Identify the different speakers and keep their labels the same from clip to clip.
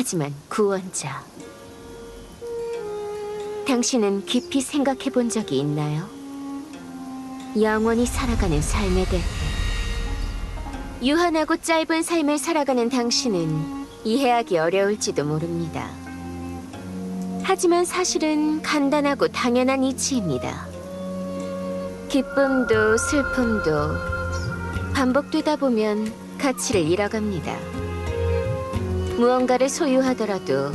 Speaker 1: 하지만 구원자. 당신은 깊이 생각해 본 적이 있나요? 영원히 살아가는 삶에 대해. 유한하고 짧은 삶을 살아가는 당신은 이해하기 어려울지도 모릅니다. 하지만 사실은 간단하고 당연한 이치입니다. 기쁨도 슬픔도 반복되다 보면 가치를 잃어갑니다. 무언가를 소유하더라도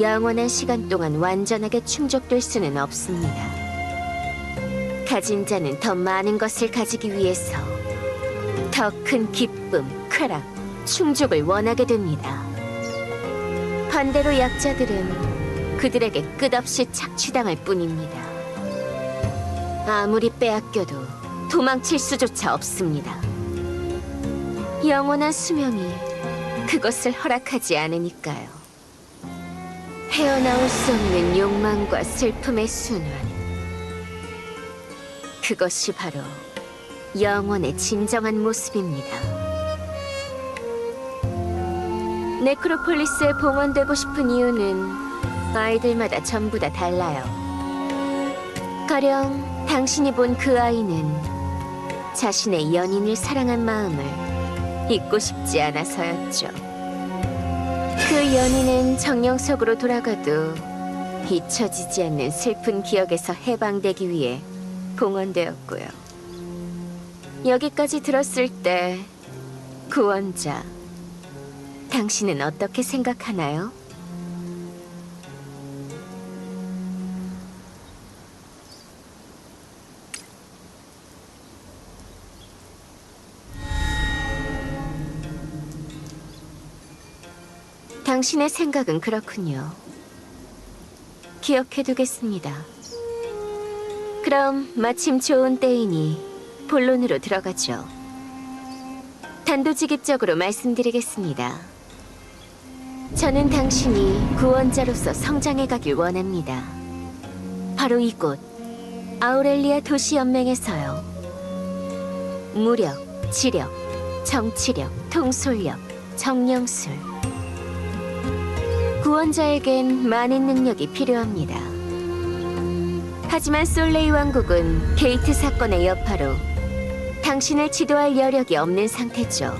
Speaker 1: 영원한 시간 동안 완전하게 충족될 수는 없습니다. 가진 자는 더 많은 것을 가지기 위해서 더 큰 기쁨, 쾌락, 충족을 원하게 됩니다. 반대로 약자들은 그들에게 끝없이 착취당할 뿐입니다. 아무리 빼앗겨도 도망칠 수조차 없습니다. 영원한 수명이 그것을 허락하지 않으니까요. 헤어나올 수 없는 욕망과 슬픔의 순환. 그것이 바로 영원의 진정한 모습입니다. 네크로폴리스에 봉헌되고 싶은 이유는 아이들마다 전부 다 달라요. 가령 당신이 본 그 아이는 자신의 연인을 사랑한 마음을 잊고 싶지 않아서였죠. 그 연인은 정령 속으로 돌아가도 잊혀지지 않는 슬픈 기억에서 해방되기 위해 봉헌되었고요. 여기까지 들었을 때 구원자 당신은 어떻게 생각하나요? 당신의 생각은 그렇군요. 기억해두겠습니다. 그럼 마침 좋은 때이니 본론으로 들어가죠. 단도직입적으로 말씀드리겠습니다. 저는 당신이 구원자로서 성장해 가길 원합니다. 바로 이곳 아우렐리아 도시연맹에서요. 무력, 지력, 정치력, 통솔력, 정령술. 구원자에겐 많은 능력이 필요합니다. 하지만 솔레이 왕국은 게이트 사건의 여파로 당신을 지도할 여력이 없는 상태죠.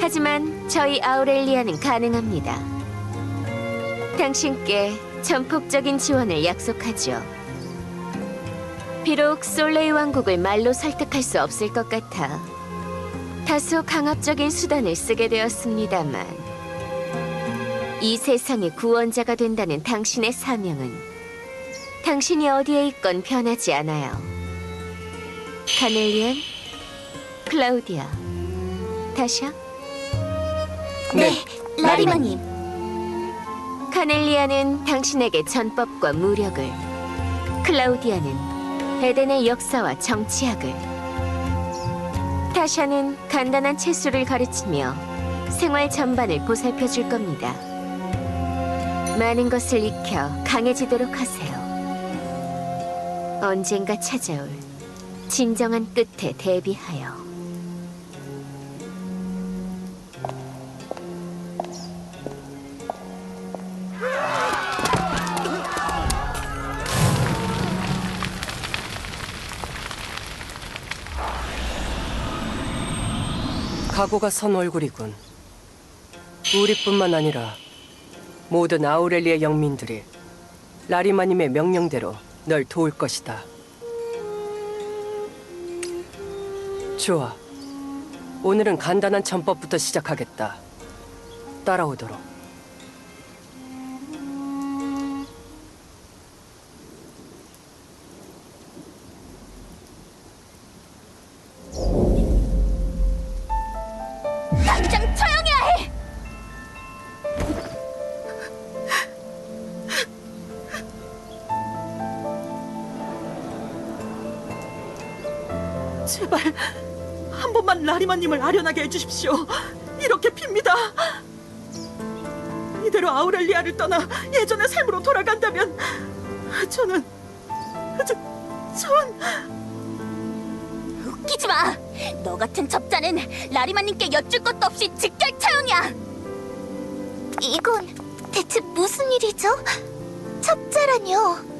Speaker 1: 하지만 저희 아우렐리아는 가능합니다. 당신께 전폭적인 지원을 약속하죠. 비록 솔레이 왕국을 말로 설득할 수 없을 것 같아 다소 강압적인 수단을 쓰게 되었습니다만 이 세상의 구원자가 된다는 당신의 사명은 당신이 어디에 있건 변하지 않아요. 카넬리안, 클라우디아, 다샤,
Speaker 2: 네, 라리마님.
Speaker 1: 카넬리아는 당신에게 전법과 무력을, 클라우디아는 에덴의 역사와 정치학을, 타샤는 간단한 채술을 가르치며 생활 전반을 보살펴 줄 겁니다. 많은 것을 익혀 강해지도록 하세요. 언젠가 찾아올 진정한 끝에 대비하여.
Speaker 3: 각오가 선 얼굴이군. 우리뿐만 아니라 모든 아우렐리아 영민들이 라리마님의 명령대로 널 도울 것이다. 좋아. 오늘은 간단한 전법부터 시작하겠다. 따라오도록.
Speaker 2: 당장 처형해야
Speaker 4: 제발 한 번만 라리마님을 아련하게 해주십시오. 이렇게 빕니다. 이대로 아우렐리아를 떠나 예전의 삶으로 돌아간다면 저는 저, 전
Speaker 2: 웃기지 마! 너 같은 접자는 라리마님께 여쭐 것도 없이 직결 처형이야! 이건 대체 무슨 일이죠? 첩자라뇨?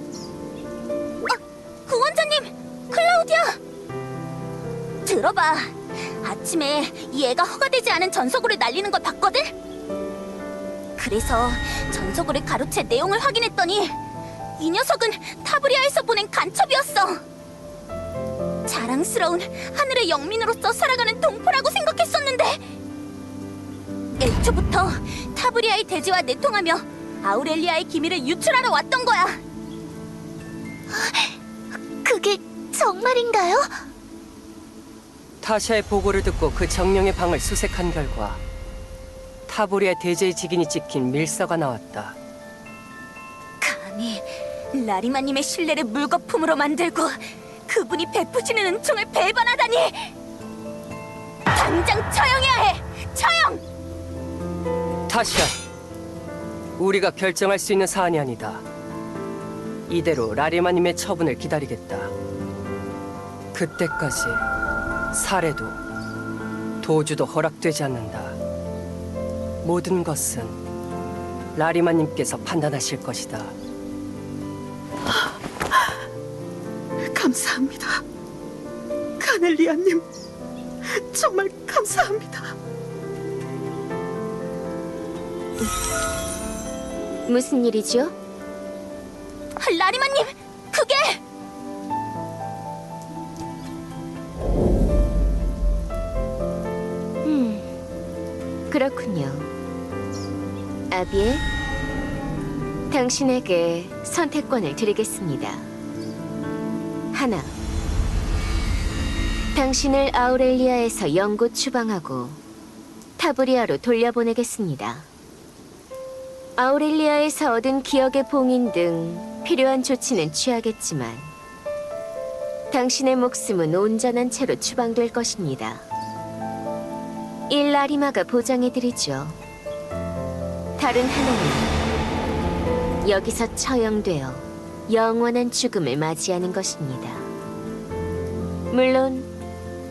Speaker 2: 들어봐. 아침에 이 애가 허가되지 않은 전서고를 날리는 걸 봤거든? 그래서 전서고를 가로채 내용을 확인했더니 이 녀석은 타브리아에서 보낸 간첩이었어. 자랑스러운 하늘의 영민으로서 살아가는 동포라고 생각했었는데 애초부터 타브리아의 대지와 내통하며 아우렐리아의 기밀을 유출하러 왔던 거야. 그게 정말인가요?
Speaker 3: 타샤의 보고를 듣고 그 정령의 방을 수색한 결과 타보리아 대제의 직인이 찍힌 밀서가 나왔다.
Speaker 2: 감히 라리마님의 신뢰를 물거품으로 만들고 그분이 베푸시는 은총을 배반하다니! 당장 처형해야 해! 처형!
Speaker 3: 타샤, 우리가 결정할 수 있는 사안이 아니다. 이대로 라리마님의 처분을 기다리겠다. 그때까지 살해도 도주도 허락되지 않는다. 모든 것은 라리마님께서 판단하실 것이다.
Speaker 4: 감사합니다. 카넬리아님, 정말 감사합니다.
Speaker 1: 무슨 일이죠?
Speaker 2: 라리마님, 그게
Speaker 1: 그렇군요. 아비에, 당신에게 선택권을 드리겠습니다. 하나, 당신을 아우렐리아에서 영구 추방하고 타브리아로 돌려보내겠습니다. 아우렐리아에서 얻은 기억의 봉인 등 필요한 조치는 취하겠지만 당신의 목숨은 온전한 채로 추방될 것입니다. 일라리마가 보장해드리죠. 다른 하나는 여기서 처형되어 영원한 죽음을 맞이하는 것입니다. 물론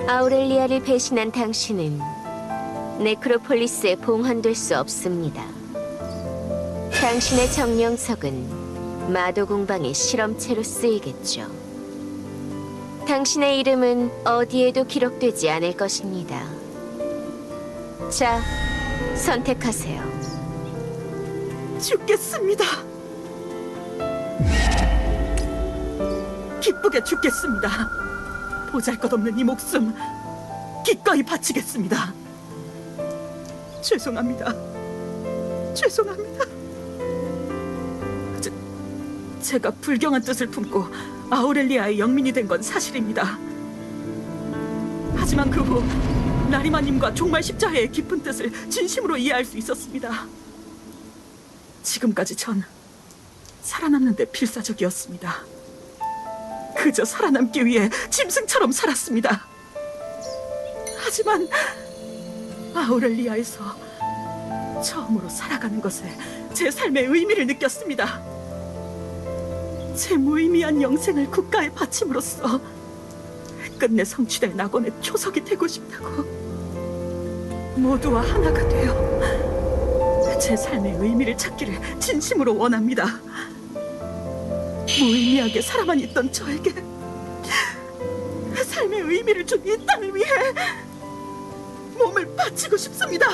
Speaker 1: 아우렐리아를 배신한 당신은 네크로폴리스에 봉헌될 수 없습니다. 당신의 정령석은 마도공방의 실험체로 쓰이겠죠. 당신의 이름은 어디에도 기록되지 않을 것입니다. 자, 선택하세요.
Speaker 4: 죽겠습니다. 기쁘게 죽겠습니다. 보잘것없는 이 목숨 기꺼이 바치겠습니다. 죄송합니다. 죄송합니다. 제, 제가 불경한 뜻을 품고 아우렐리아의 영민이 된 건 사실입니다. 하지만 그 후 라리마님과 종말 십자회의 깊은 뜻을 진심으로 이해할 수 있었습니다. 지금까지 전 살아남는데 필사적이었습니다. 그저 살아남기 위해 짐승처럼 살았습니다. 하지만 아우렐리아에서 처음으로 살아가는 것에 제 삶의 의미를 느꼈습니다. 제 무의미한 영생을 국가에 바침으로써 끝내 성취될 낙원의 초석이 되고 싶다고 모두와 하나가 되어 제 삶의 의미를 찾기를 진심으로 원합니다. 무의미하게 살아만 있던 저에게 삶의 의미를 준 이 땅을 위해 몸을 바치고 싶습니다.